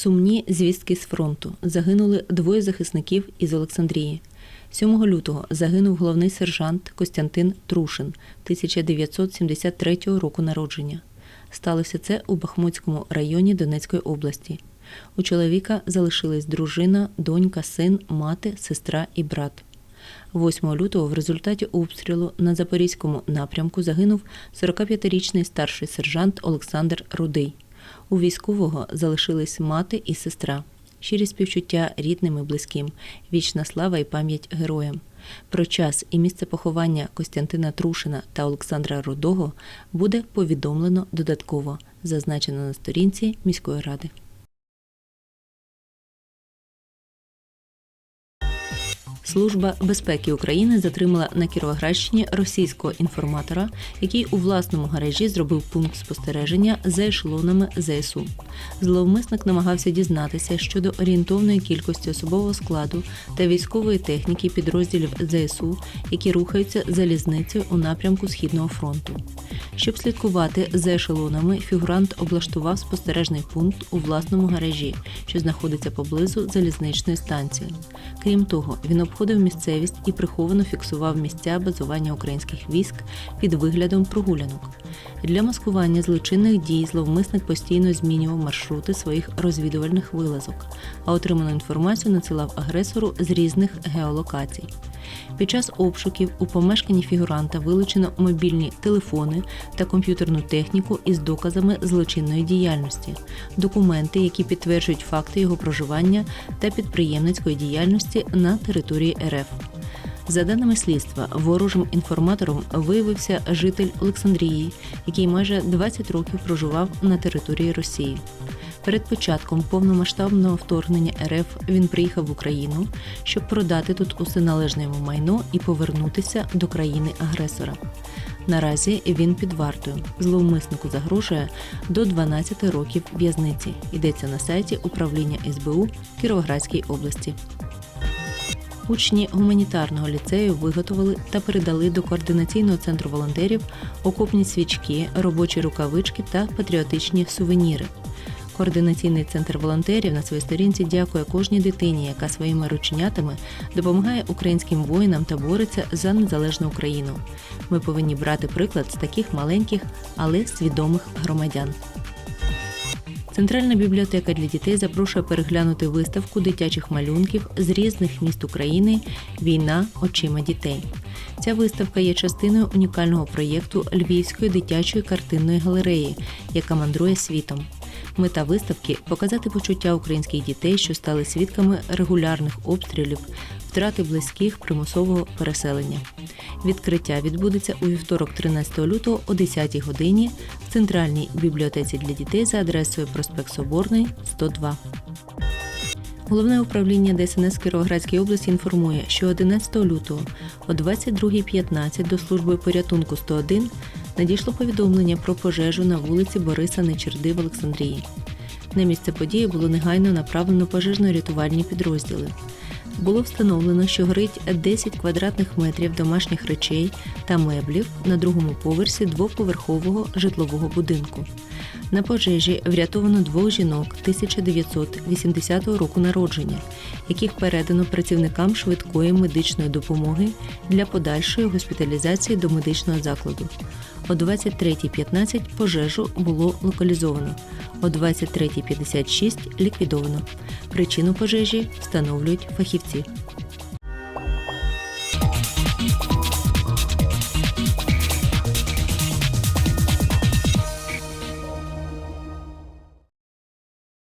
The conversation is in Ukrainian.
Сумні звістки з фронту. Загинули двоє захисників із Олександрії. 7 лютого загинув головний сержант Костянтин Трушин 1973 року народження. Сталося це у Бахмутському районі Донецької області. У чоловіка залишились дружина, донька, син, мати, сестра і брат. 8 лютого в результаті обстрілу на Запорізькому напрямку загинув 45-річний старший сержант Олександр Рудий. У військового залишились мати і сестра. Щирі співчуття рідним і близьким, вічна слава і пам'ять героям. Про час і місце поховання Костянтина Трушина та Олександра Рудого буде повідомлено додатково, зазначено на сторінці міської ради. Служба безпеки України затримала на Кіровоградщині російського інформатора, який у власному гаражі зробив пункт спостереження за ешелонами ЗСУ. Зловмисник намагався дізнатися щодо орієнтовної кількості особового складу та військової техніки підрозділів ЗСУ, які рухаються залізницею у напрямку Східного фронту. Щоб слідкувати за ешелонами, фігурант облаштував спостережний пункт у власному гаражі, що знаходиться поблизу залізничної станції. Крім того, він обходив місцевість і приховано фіксував місця базування українських військ під виглядом прогулянок. Для маскування злочинних дій зловмисник постійно змінював маршрути своїх розвідувальних вилазок, а отриману інформацію надсилав агресору з різних геолокацій. Під час обшуків у помешканні фігуранта вилучено мобільні телефони та комп'ютерну техніку із доказами злочинної діяльності, документи, які підтверджують факти його проживання та підприємницької діяльності на території РФ. За даними слідства, ворожим інформатором виявився житель Олександрії, який майже 20 років проживав на території Росії. Перед початком повномасштабного вторгнення РФ він приїхав в Україну, щоб продати тут усе належне йому майно і повернутися до країни-агресора. Наразі він під вартою. Зловмиснику загрожує до 12 років в'язниці. Йдеться на сайті управління СБУ Кіровоградській області. Учні гуманітарного ліцею виготовили та передали до координаційного центру волонтерів окопні свічки, робочі рукавички та патріотичні сувеніри. Координаційний центр волонтерів на своїй сторінці дякує кожній дитині, яка своїми рученятами допомагає українським воїнам та бореться за незалежну Україну. Ми повинні брати приклад з таких маленьких, але свідомих громадян. Центральна бібліотека для дітей запрошує переглянути виставку дитячих малюнків з різних міст України Війна очима дітей. Ця виставка є частиною унікального проєкту Львівської дитячої картинної галереї, яка мандрує світом. Мета виставки показати почуття українських дітей, що стали свідками регулярних обстрілів, втрати близьких примусового переселення. Відкриття відбудеться у вівторок, 13 лютого о 10 годині в центральній бібліотеці для дітей за адресою проспект Соборний, 102. Головне управління ДСНС Кіровоградській області інформує, що 11 лютого о 22.15 до служби порятунку 101 надійшло повідомлення про пожежу на вулиці Бориса Нечерди в Олександрії. На місце події було негайно направлено пожежно-рятувальні підрозділи. Було встановлено, що горить 10 квадратних метрів домашніх речей та меблів на другому поверсі двоповерхового житлового будинку. На пожежі врятовано двох жінок 1980 року народження, яких передано працівникам швидкої медичної допомоги для подальшої госпіталізації до медичного закладу. О 23.15 пожежу було локалізовано, о 23.56 ліквідовано. Причину пожежі встановлюють фахівці.